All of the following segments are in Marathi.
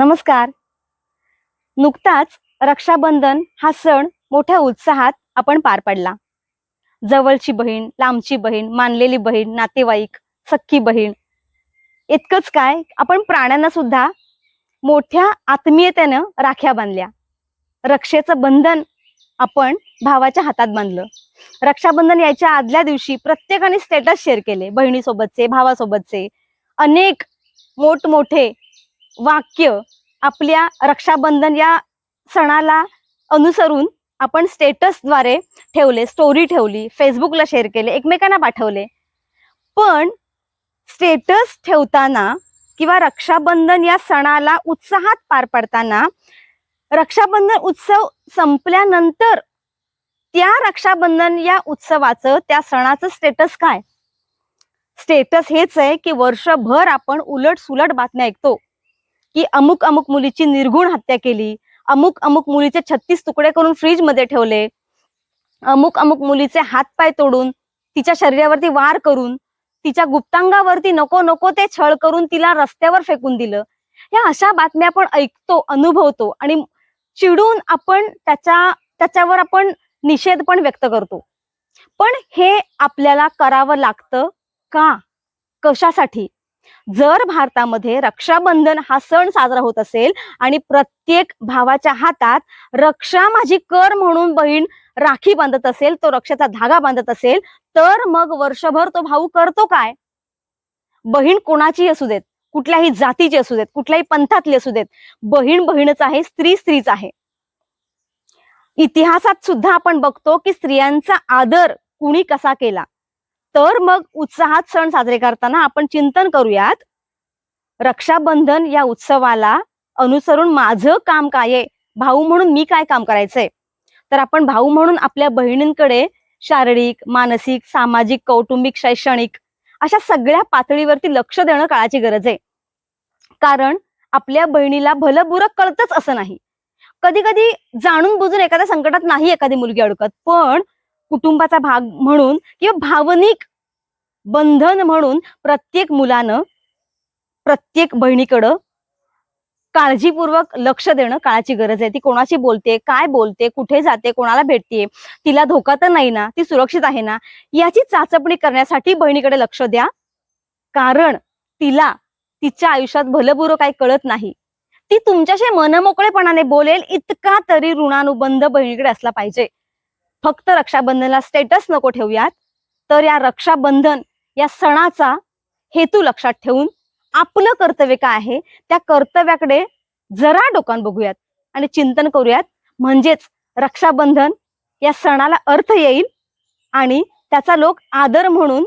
नमस्कार. नुकताच रक्षाबंधन हा सण मोठ्या उत्साहात आपण पार पडला. जवळची बहीण लांबची बहीण मानलेली बहीण नातेवाईक सख्खी बहीण. इतकंच काय आपण प्राण्यांना सुद्धा मोठ्या आत्मीयतेनं राख्या बांधल्या. रक्षेचं बंधन आपण भावाच्या हातात बांधलं. रक्षाबंधन यायच्या आदल्या दिवशी प्रत्येकाने स्टेटस शेअर केले. बहिणीसोबतचे भावासोबतचे. अनेक मोठमोठे वाक्य आपल्या रक्षाबंधन या सणाला अनुसरून आपण स्टेटसद्वारे ठेवले स्टोरी ठेवली फेसबुकला शेअर केले एकमेकांना पाठवले. पण स्टेटस ठेवताना किंवा रक्षाबंधन या सणाला उत्साहात पार पडताना रक्षाबंधन उत्सव संपल्यानंतर त्या रक्षाबंधन या उत्सवाचं त्या सणाचं स्टेटस काय? स्टेटस हेच आहे की वर्षभर आपण उलट सुलट बातम्या ऐकतो. की अमुक अमुक मुलीची निर्गुण हत्या केली अमुक अमुक मुलीचे छत्तीस तुकडे करून फ्रीजमध्ये ठेवले अमुक अमुक मुलीचे हातपाय तोडून तिच्या शरीरावरती वार करून तिच्या गुप्तांगावरती नको नको ते छळ करून तिला रस्त्यावर फेकून दिलं. या अशा बातम्या आपण ऐकतो अनुभवतो आणि चिडून आपण त्याच्या त्याच्यावर आपण निषेध पण व्यक्त करतो. पण हे आपल्याला करावं लागतं का? कशासाठी? जर भारतामध्ये रक्षाबंधन हा सण साजरा होत असेल आणि प्रत्येक भावाच्या हातात रक्षा माझी कर म्हणून बहीण राखी बांधत असेल तो रक्षाचा धागा बांधत असेल तर मग वर्षभर तो भाऊ करतो काय? बहीण कोणाची असू देत? कुठल्याही जातीची असू देत कुठल्याही पंथातली असू देत बहीण बहीणच आहे स्त्री स्त्रीच आहे. इतिहासात सुद्धा आपण बघतो की स्त्रियांचा आदर कुणी कसा केला? तर मग उत्साहात सण साजरे करताना आपण चिंतन करूयात. रक्षाबंधन या उत्सवाला अनुसरून माझं काम काय आहे? भाऊ म्हणून मी काय काम करायचंय? तर आपण भाऊ म्हणून आपल्या बहिणींकडे शारीरिक मानसिक सामाजिक कौटुंबिक शैक्षणिक अशा सगळ्या पातळीवरती लक्ष देणं काळाची गरज आहे. कारण आपल्या बहिणीला भलं बुरं कळतच असं नाही. कधी कधी जाणून बुजून एखाद्या संकटात नाही एखादी मुलगी अडकत पण कुटुंबाचा भाग म्हणून किंवा भावनिक बंधन म्हणून प्रत्येक मुलानं प्रत्येक बहिणीकडं काळजीपूर्वक लक्ष देणं काळाची गरज आहे. ती कोणाशी बोलते काय बोलते कुठे जाते कोणाला भेटते तिला धोका तर नाही ना ती सुरक्षित आहे ना? याची चाचपणी करण्यासाठी बहिणीकडे लक्ष द्या. कारण तिला तिच्या आयुष्यात भलपूर्व काही कळत नाही. ती तुमच्याशी मनमोकळेपणाने बोलेल इतका तरी ऋणानुबंध बहिणीकडे असला पाहिजे. फक्त रक्षाबंधनला स्टेटस नको ठेवूयात तर या रक्षाबंधन या सणाचा हेतू लक्षात ठेवून आपलं कर्तव्य काय आहे त्या कर्तव्याकडे जरा डोकान बघूयात आणि चिंतन करूयात. म्हणजेच रक्षाबंधन या सणाला अर्थ येईल आणि त्याचा लोक आदर म्हणून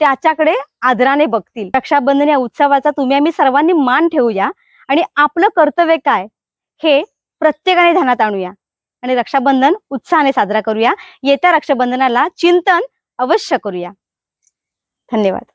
त्याच्याकडे आदराने बघतील. रक्षाबंधन या उत्सवाचा तुम्ही आम्ही सर्वांनी मान ठेवूया आणि आपलं कर्तव्य काय हे प्रत्येकाने ध्यानात आणूया. आणि रक्षाबंधन उत्साहाने साजरा करूया. येत्या रक्षाबंधनाला चिंतन अवश्य करूया. धन्यवाद.